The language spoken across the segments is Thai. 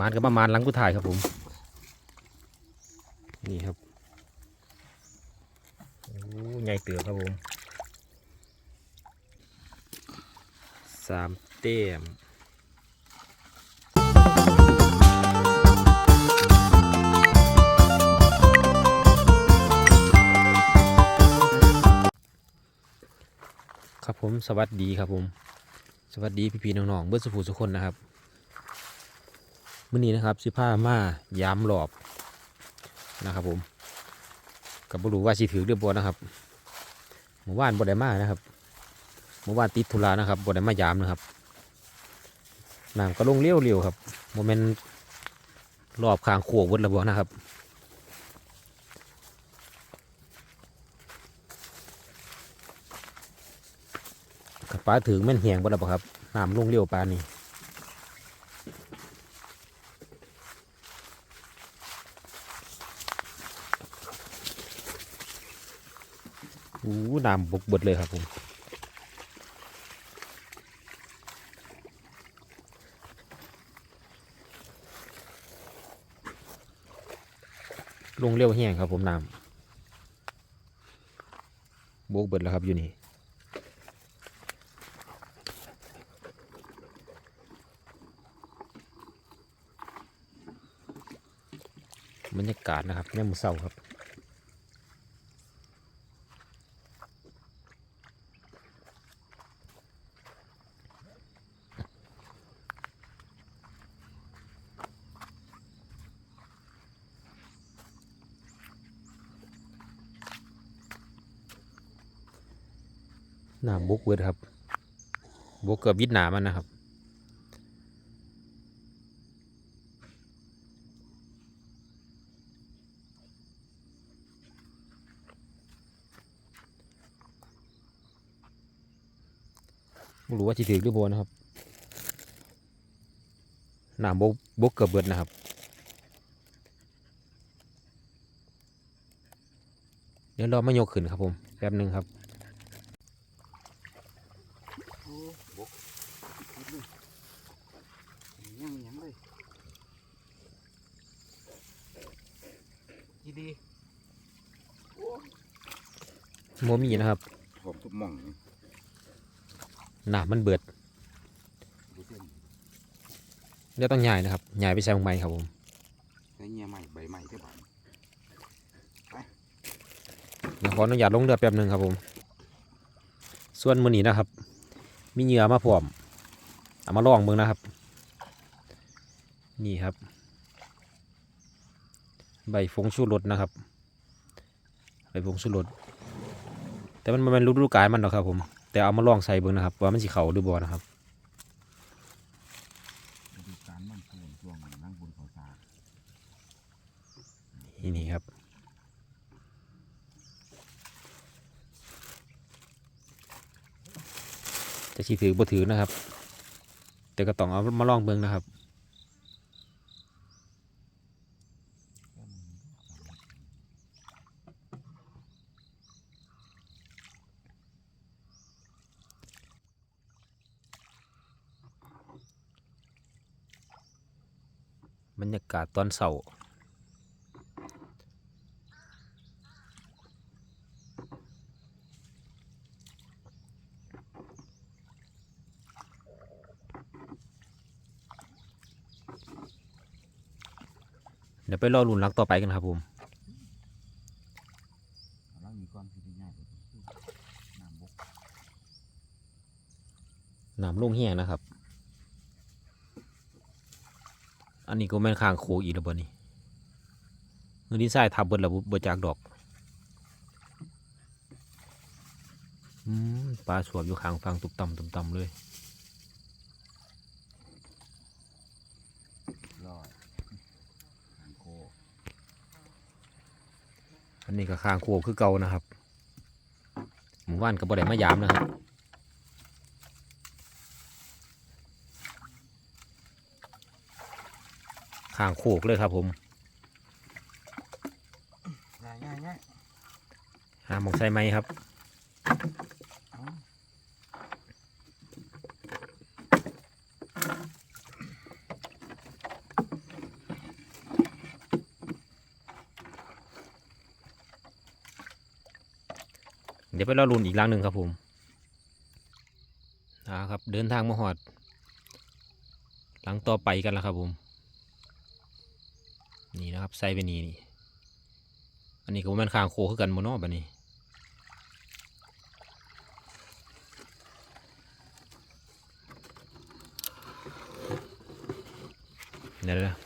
มานกับประมาณหลังกุถ่ายครับผม นี่ครับโอ้ใหญ่เตือครับผมสามเต็มครับผมสวัสดีครับผม สวัสดีพี่ๆน้องๆเบื่อสุภูสุคนนะครับ มื่อนี้นะครับสิผ้ามายามหลอบนะครับ ผมกับบรู้ว่าสิถือเรือบอนะครับเมื่อวานบดได้มานะครับเมื่อวานติดธุระนะครับบดได้มายามนะครับน้ำก็ลงเลี้ยวเร็วๆครับโมเมนต์รอบคางขวบวดระเบอนะครับกับปลาถึงแม่นเหียงบ่ละบ่ครับน้ำลงเลี้ยวปลานี่ นำบกเบิดเลยครับผมลงเร็วแห้งครับผมน้ำบกเบิดแล้วครับอยู่นี่บรรยากาศนะครับแม่มือเศร้าครับ หน้ำบกเบิดครับบกเกือบวิดหนามันนะครับไม่รู้ว่าที่ถือหรือโบนะครับหนามบกบกเกือบเบิดนะครับ เดี๋ยวราไม่ยกขึ้นครับผม แป๊บหนึ่งครับ โอ้บกนิดนึง ยังยังเลยดีดีโมมีนะครับผมทุกหม่องนี่หนามมันเบิดดูเส้นเดี๋ยวต้องย้ายนะครับย้ายไปใช้ลงไปครับผมใช้เงี้ยใหม่ใบใหม่เท่าไหร่เดี๋ยวขออนุญาตลงเรือแป๊บหนึ่งครับผม ส่วนมือนี้นะครับ มีเหยื่อมาพร้อมเอามาลองเบิ่งนะครับ นี่ครับ ใบฟงชูรสนะครับ ใบฟงชูรสแต่มันมันเป็นฤดูกาลมันหรอกครับผม แต่เอามาลองใส่เบิ่งนะครับ ว่ามันสิเขาหรือบ่นะครับดูการมันเกินช่วงนั่งบนเขาตานี่นี่ครับจะชีถือบ่ถือนะครับ แต่ก็ต้องเอามาลองเบิ่งนะครับ กาศตอนเสาร์เดี๋ยวไปรอรุ่นรักต่อไปกันครับผมแล้วมีก้อนที่ง่ายกว่าน้ำบกน้ำลงเฮียนะครับ อันนี้ก็แม่นคางโคอีกแล้วบ่นี่เงินที่ใส่ทับเบิดแล้วบ่จากดอกอืมปลาสวบอยู่ข้างฟังตุบต่ำตุบต่ำเลยอันนี้ก็ข้างโคคือเก่านะครับหมู่บ้านก็บ่ได้มายามนะครับ ข้างโคกเลยครับผมง่ายง่ายง่ายหาหมกใส่ไหมครับเดี๋ยวไปรอรุนอีกรังหนึ่งครับผมนะครับเดินทางมาหอด หลังต่อไปกันแล้วครับผม นะครับใส่ไปนี่นี่ อันนี้ก็มันข้างโคคือกันโมโนอบันนี้เดี๋ยวนะ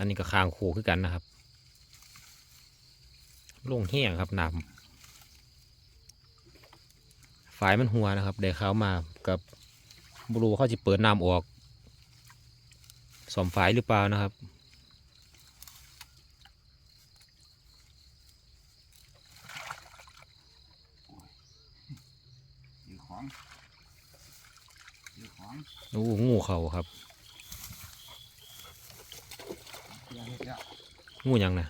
อันนี้ก็คางโคคือกันนะครับลงแห้งครับน้ำฝายมันหัวนะครับได้เข้าวมากับบรูว่าเขาจะเปิดน้ำออกสอมฝายหรือเปล่านะครับยือของยือของโอ้งูเขาครับ เพื่อเฮ็ดแล้ว งูหยังนะ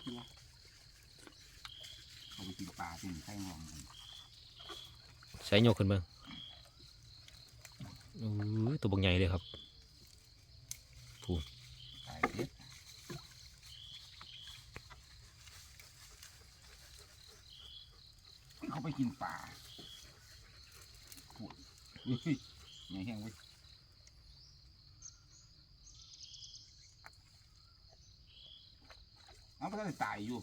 เพื่อเขาไปกินปลาที่ใส่งองมันใช้โยกขึ้นเบ้างโอ้ยตัวบางใหญ่เลยครับ ตายเด็ดเขาไปกินปลาโอ้ยเฮ้ยใหญ่แห้งเว้ย เอาไปได้ตายอยู่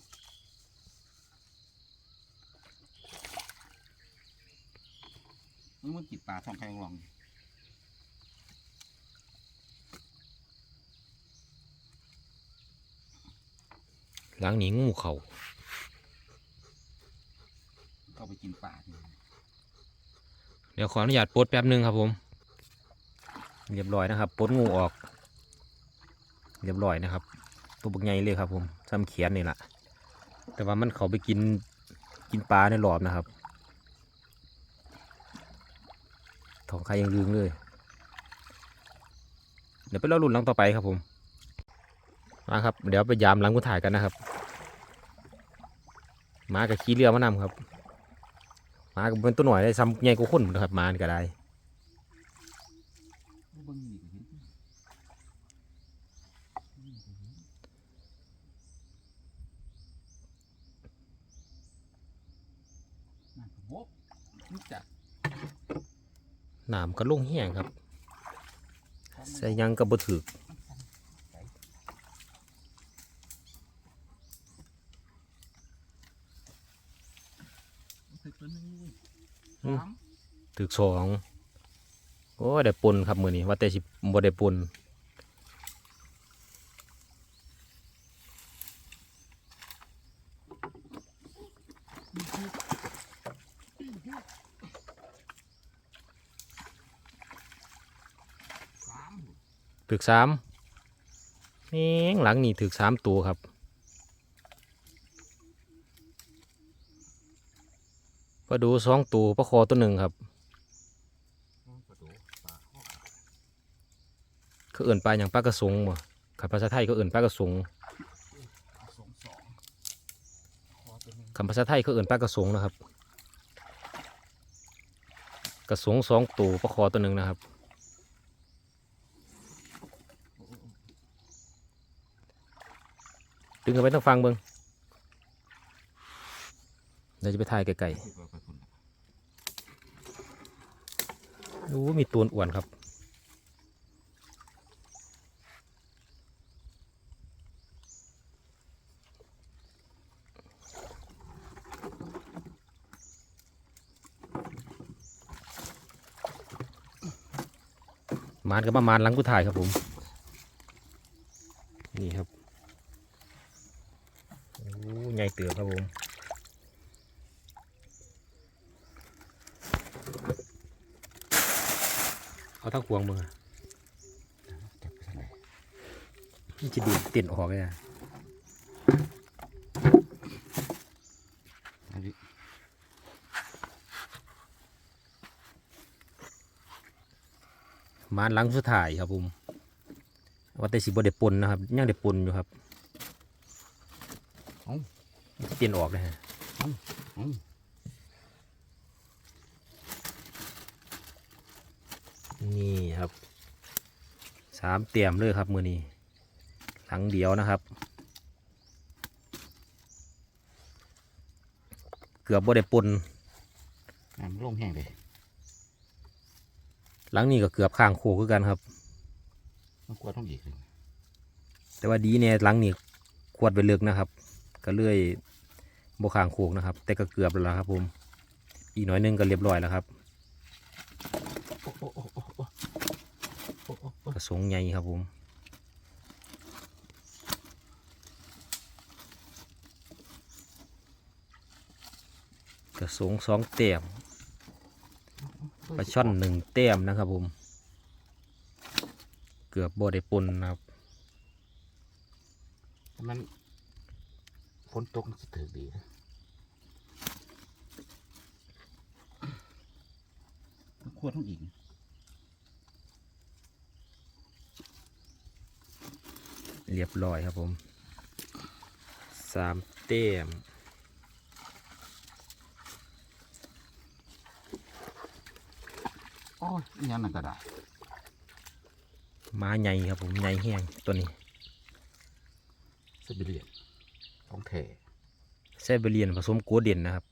มึงมันกินปลาทองไข่ลองหลังหนีงูเขาเขาไปกินปลาที่เดี๋ยวขออนุญาตปลดแป๊บหนึงครับผม เรียบร้อยนะครับปลดงูออก เรียบร้อยนะครับ ตัวบางใหญ่เลยครับผมซ้ำเขียนนี่แหละแต่ว่ามันเขาไปกินกินปลาในหลอบนะครับทองใครยังลืงเลย เดี๋ยวไปรอรุ่นลังต่อไปครับผมมาครับ เดี๋ยวไปยามลังกุถ่ายกันนะครับมากับขี้เรือมานำครับมากับเป็นตัวหน่อยได้ซ้ำใหญ่กว่าคนนะครับมานก็ได้ เบิ่งนี่ก็เห็นนั่นก็บกนี่จัก น้ำก็ลงแห้งครับ ใส่หยังกับบถือกถึกตัวนึงนี่อืมสามถือกสองโอ้ได้ปนครับมือนี้ว่าแต่สิบ่ได้ปน ถือกสามแม่งหลังนี่ถือกสามตัวครับ ปลาดูสองตัวปลาคอตัวหนึ่งครับปลาโดปลาข้อเขาเอื่นปลาอย่างปลากระสงบ่ขับภาษาไทยเขาเอื่นปลากระสงสองคอตัวหนึงคำภาษาไทยเขาเอื่นปลากระสงนะครับ กระสงสองตัวปลาคอตัวหนึ่งนะครับ ดึงกันไปต้องฟังเบิ้งเดี๋ยวจะไปถ่ายไก่ไปพุ่นละๆรู้มีตัวอ้วนครับ มานกับประมาณหลังกูถ่ายครับผม นี่ครับ ใหญ่เตือครับผมเอาทั้งพวงมึงอะจับไปทางไหนมันจะดีดติดออกเลยนะอันนี้มานหลังสุดท้ายครับผมว่าแต่สิบ่ได้ปนนะครับยังได้ปนอยู่ครับ เปลี่ยนออกเลยฮะอืมนี่ครับสามเตรียมเลยครับมือนี้หลังเดียวนะครับ เกือบบ่ได้ปนน้ำลงแห้งเลยหลังนี้ก็เกือบข้างโคคือกันครับมันกลัวต้องอีกเลยแต่ว่าดีเนี่ยหลังนี้ขวดไปลึกนะครับ ก็เลื่อย บกขางโขกนะครับ แต่ก็เกือบแล้วครับผม อีกน้อยนึงก็เรียบร้อยแล้วครับกระสงใหญ่ครับผมกระสงสองเตี้มปลาช่อนหนึ่งเตี้มนะครับผม เกือบบ่ได้ปนนะครับมัน ฝนตกมันจะถือดีนะมันควรต้องอีกเรียบร้อยครับผมสามเต็มโอ้ยอีหยังนั่นก็ได้ม้าใหญ่ครับผมใหญ่แห้งตัวนี้สบิเลียน ของแท้ไซเบเรียนผสมกัวเด่นนะครับ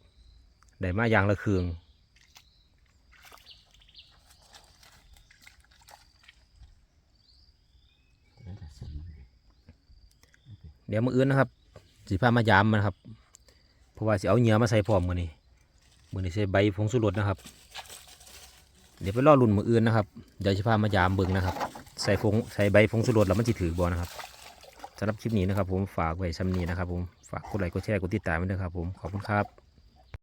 ได้มาอย่างละเครืองเดี๋ยวมืออื่นนะครับสีผ้ามายามมันครับ เพราะว่าสิเอาเหงื่อมาใส่พร้อมมือนี้มือนี้ใส่ใบผงสุรสนะครับ เดี๋ยวไปรอรุ่นมืออื่นนะครับเดี๋ยวสิผ้ามายามเบิ่งนะครับ ใส่ผงใส่ใบผงสุรสแล้วมันจะถือบอนะครับ สำหรับคลิปนี้นะครับผมฝากไว้ซ้ำนี้นะครับผมฝากกดไลค์กดแชร์กดติดตามไว้ด้วยครับผมขอบคุณครับ